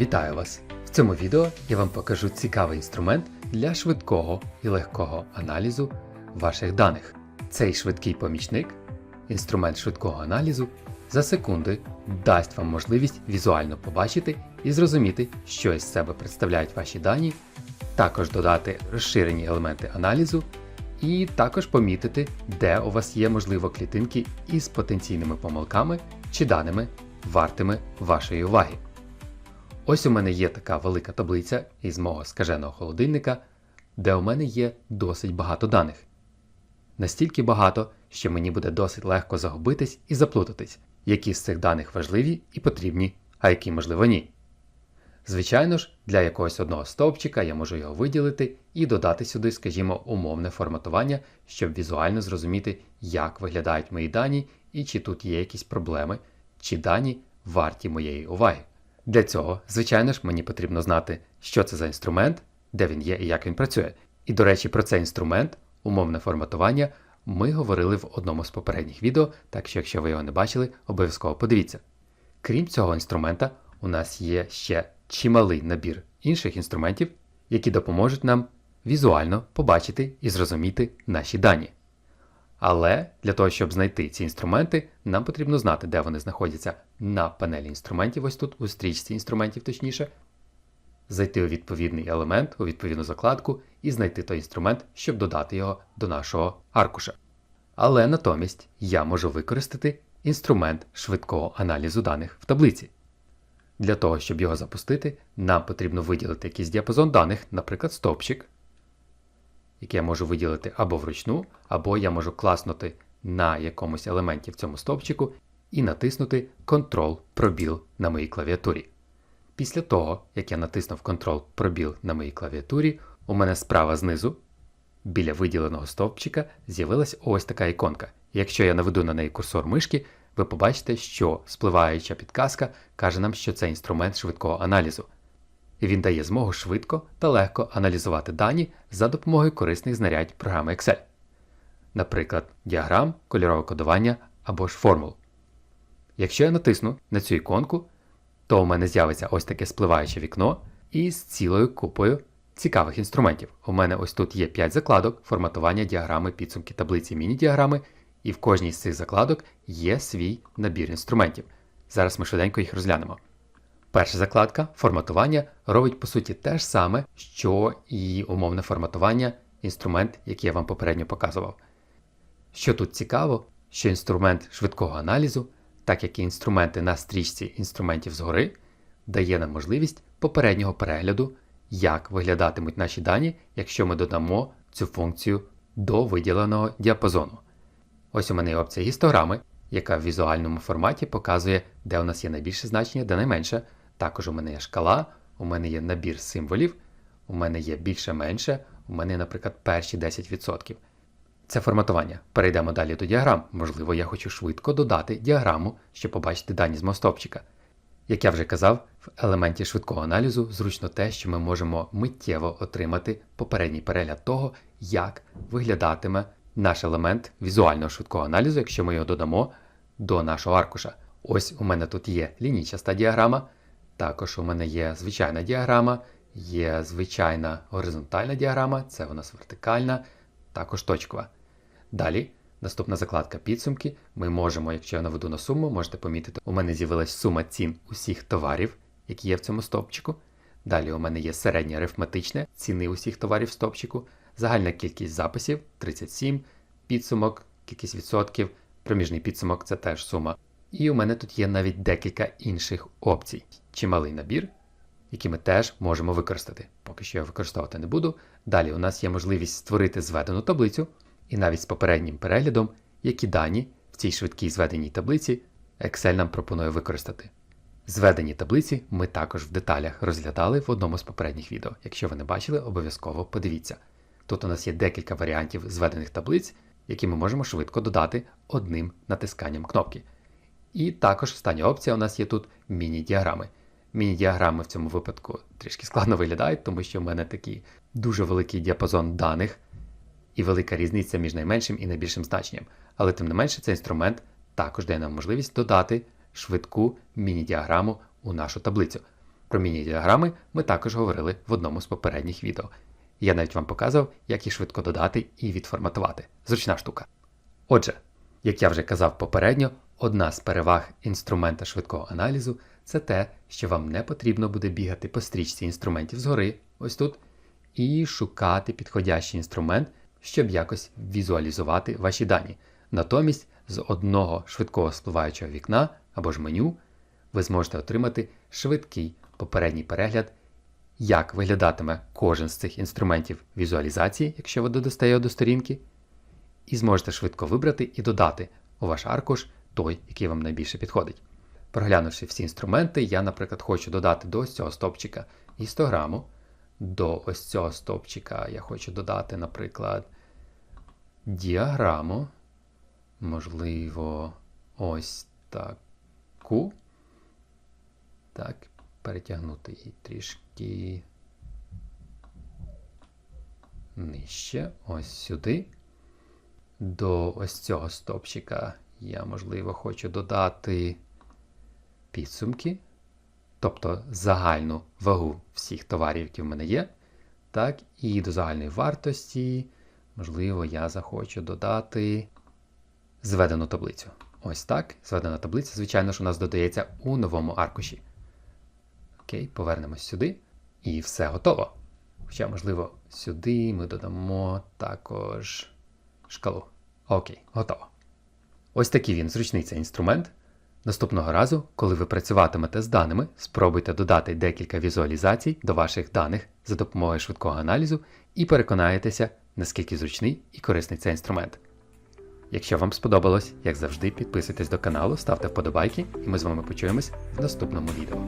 Вітаю вас! В цьому відео я вам покажу цікавий інструмент для швидкого і легкого аналізу ваших даних. Цей швидкий помічник, інструмент швидкого аналізу, за секунди дасть вам можливість візуально побачити і зрозуміти, що із себе представляють ваші дані, також додати розширені елементи аналізу і також помітити, де у вас є можливо клітинки із потенційними помилками чи даними, вартими вашої уваги. Ось у мене є така велика таблиця із мого скаженого холодильника, де у мене є досить багато даних. Настільки багато, що мені буде досить легко загубитись і заплутатись, які з цих даних важливі і потрібні, а які, можливо, ні. Звичайно ж, для якогось одного стовпчика я можу його виділити і додати сюди, скажімо, умовне форматування, щоб візуально зрозуміти, як виглядають мої дані і чи тут є якісь проблеми, чи дані варті моєї уваги. Для цього, звичайно ж, мені потрібно знати, що це за інструмент, де він є і як він працює. І, до речі, про цей інструмент, умовне форматування, ми говорили в одному з попередніх відео, так що якщо ви його не бачили, обов'язково подивіться. Крім цього інструмента, у нас є ще чималий набір інших інструментів, які допоможуть нам візуально побачити і зрозуміти наші дані. Але для того, щоб знайти ці інструменти, нам потрібно знати, де вони знаходяться на панелі інструментів, ось тут, у стрічці інструментів, точніше, зайти у відповідний елемент, у відповідну закладку і знайти той інструмент, щоб додати його до нашого аркуша. Але натомість я можу використати інструмент швидкого аналізу даних в таблиці. Для того, щоб його запустити, нам потрібно виділити якийсь діапазон даних, наприклад, стовпчик, який я можу виділити або вручну, або я можу класнути на якомусь елементі в цьому стовпчику і натиснути Ctrl пробіл на моїй клавіатурі. Після того, як я натиснув Ctrl пробіл на моїй клавіатурі, у мене справа знизу, біля виділеного стовпчика, з'явилась ось така іконка. Якщо я наведу на неї курсор мишки, ви побачите, що спливаюча підказка каже нам, що це інструмент швидкого аналізу. Він дає змогу швидко та легко аналізувати дані за допомогою корисних знарядь програми Excel, наприклад, діаграм, кольорове кодування або ж формул. Якщо я натисну на цю іконку, то у мене з'явиться ось таке спливаюче вікно із цілою купою цікавих інструментів. У мене ось тут є 5 закладок, форматування діаграми, підсумки таблиці, міні-діаграми, і в кожній з цих закладок є свій набір інструментів. Зараз ми швиденько їх розглянемо. Перша закладка форматування робить по суті те ж саме, що і умовне форматування, інструмент, який я вам попередньо показував. Що тут цікаво, що інструмент швидкого аналізу, так як і інструменти на стрічці інструментів згори, дає нам можливість попереднього перегляду, як виглядатимуть наші дані, якщо ми додамо цю функцію до виділеного діапазону. Ось у мене є опція гістограми, яка в візуальному форматі показує, де у нас є найбільше значення, де найменше. Також у мене є шкала, у мене є набір символів, у мене є більше-менше, у мене, наприклад, перші 10%. Це форматування. Перейдемо далі до діаграм. Можливо, я хочу швидко додати діаграму, щоб побачити дані з мостовпчика. Як я вже казав, в елементі швидкого аналізу зручно те, що ми можемо миттєво отримати попередній перегляд того, як виглядатиме наш елемент візуального швидкого аналізу, якщо ми його додамо до нашого аркуша. Ось у мене тут є лінійчаста діаграма, також у мене є звичайна діаграма, є звичайна горизонтальна діаграма, це у нас вертикальна, також точкова. Далі, наступна закладка підсумки. Ми можемо, якщо я наведу на суму, можете помітити, у мене з'явилась сума цін усіх товарів, які є в цьому стовпчику. Далі у мене є середнє арифметичне ціни усіх товарів в стовпчику, загальна кількість записів 37, підсумок, кількість відсотків, проміжний підсумок це теж сума. І у мене тут є навіть декілька інших опцій. Чималий набір, які ми теж можемо використати. Поки що я використовувати не буду. Далі у нас є можливість створити зведену таблицю, і навіть з попереднім переглядом, які дані в цій швидкій зведеній таблиці Excel нам пропонує використати. Зведені таблиці ми також в деталях розглядали в одному з попередніх відео. Якщо ви не бачили, обов'язково подивіться. Тут у нас є декілька варіантів зведених таблиць, які ми можемо швидко додати одним натисканням кнопки. І також остання опція у нас є тут міні-діаграми. Міні-діаграми в цьому випадку трішки складно виглядають, тому що в мене такий дуже великий діапазон даних і велика різниця між найменшим і найбільшим значенням. Але тим не менше, цей інструмент також дає нам можливість додати швидку міні-діаграму у нашу таблицю. Про міні-діаграми ми також говорили в одному з попередніх відео. Я навіть вам показував, як їх швидко додати і відформатувати. Зручна штука. Отже, як я вже казав попередньо, одна з переваг інструмента швидкого аналізу це те, що вам не потрібно буде бігати по стрічці інструментів згори, ось тут, і шукати підходящий інструмент, щоб якось візуалізувати ваші дані. Натомість з одного швидкого спливаючого вікна або ж меню ви зможете отримати швидкий попередній перегляд, як виглядатиме кожен з цих інструментів візуалізації, якщо ви додасте його до сторінки, і зможете швидко вибрати і додати у ваш аркуш той, який вам найбільше підходить. Проглянувши всі інструменти, я, наприклад, хочу додати до ось цього стопчика гістограму. До ось цього стопчика я хочу додати, наприклад, діаграму. Можливо, ось таку. Так, перетягнути її трішки нижче, ось сюди. До ось цього стопчика я, можливо, хочу додати підсумки, тобто загальну вагу всіх товарів, які в мене є. Так, і до загальної вартості, можливо, я захочу додати зведену таблицю. Ось так. Зведена таблиця, звичайно ж, у нас додається у новому аркуші. Окей, повернемось сюди. І все готово. Хоча, можливо, сюди ми додамо також шкалу. Окей, готово. Ось такий він зручний цей інструмент. Наступного разу, коли ви працюватимете з даними, спробуйте додати декілька візуалізацій до ваших даних за допомогою швидкого аналізу і переконаєтеся, наскільки зручний і корисний цей інструмент. Якщо вам сподобалось, як завжди, підписуйтесь до каналу, ставте вподобайки, і ми з вами почуємось в наступному відео.